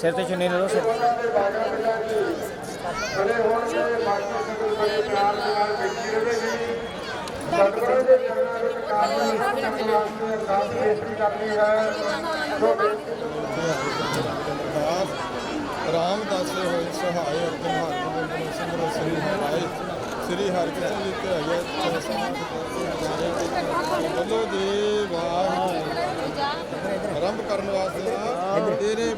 ਸਿਰ ਤੇ ਚੁੰਨੀ ਲੈ ਲਓ ਸਿਰ ਸੋ ਦਾਸ ਰਾਮਦਾਸੇ ਹੋਏ ਸਹਾਇ ਅਰਜਨ ਹਰਗੋਬਿੰਦ ਸਿੰਘ ਸ੍ਰੀ ਹਰਿ ਸ੍ਰੀ ਹਰਿਕ੍ਰਿਸ਼ਨ ਜੀ ਤੇ ਹੈਗੇ ਬੋਲੋ ਜੀ ਵਾਹਿਗੁਰੂ ਆਰੰਭ ਕਰਨ ਵਾਸਤੇ ਨਾ ਤੇਰੇ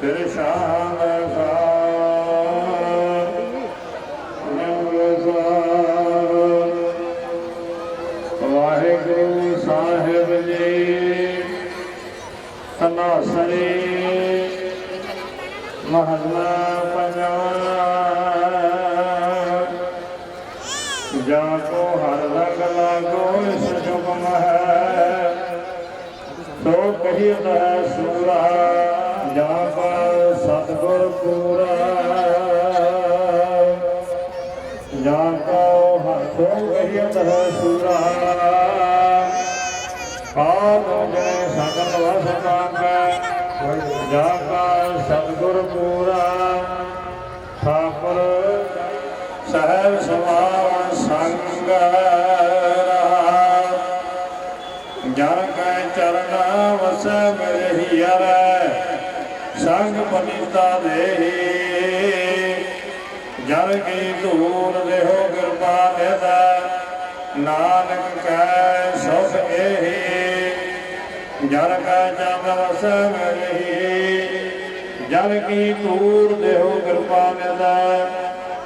ਫਿਰ ਸ਼ਾਮ ਦਾ ਵਾਹਿਗੁਰੂ ਸਾਹਿਬ ਜੀ ਤਨਾਸਰੀ ਮਹੱਲਾ ਪੰਜਵਾਂ ਸੋ ਸੂਰਾ ਜਾ ਸਤਗੁਰ ਪੂਰਾ। ਜਾ ਕੋ ਹੱਥੋਂ ਕਹੀਤ ਸੂਰਾ ਆਪ ਸੰਗ ਪਤਿਤਾ ਦੇਹੀ। ਜਨ ਕੀ ਧੂਰ ਦੇਹੋ ਕਿਰਪਾ ਦੇਦਾ ਨਾਨਕ ਕੈ ਸੁਖ ਏਹੀ। ਜਨ ਕੈ ਚਰਨ ਵਸੈ ਮੇਰੇ ਹੀ ਕੀ ਧੂਰ ਦੇਹੋ ਕਿਰਪਾ ਦੇਦਾ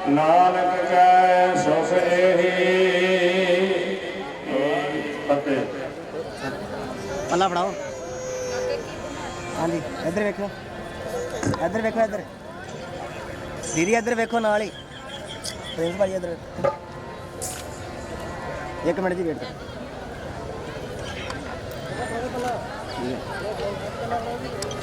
ਨਾਨਕ ਕੈ ਸੁਖ ਏਹੀ। ਫਤਿਹ। ਅੱਲਾ ਫੜਾਓ। ਹਾਂਜੀ, ਇੱਧਰ ਵੇਖੋ। ਇੱਧਰ ਵੇਖੋ, ਇੱਧਰ। ਦੀਦੀ, ਇੱਧਰ ਵੇਖੋ ਨਾਲ ਹੀ। ਪ੍ਰਿੰਸ ਭਾਈ, ਇੱਧਰ ਵੇਖੋ। ਇੱਕ ਮਿੰਟ ਦੀ ਵੇਟ ਕਰੋ ਠੀਕ ਹੈ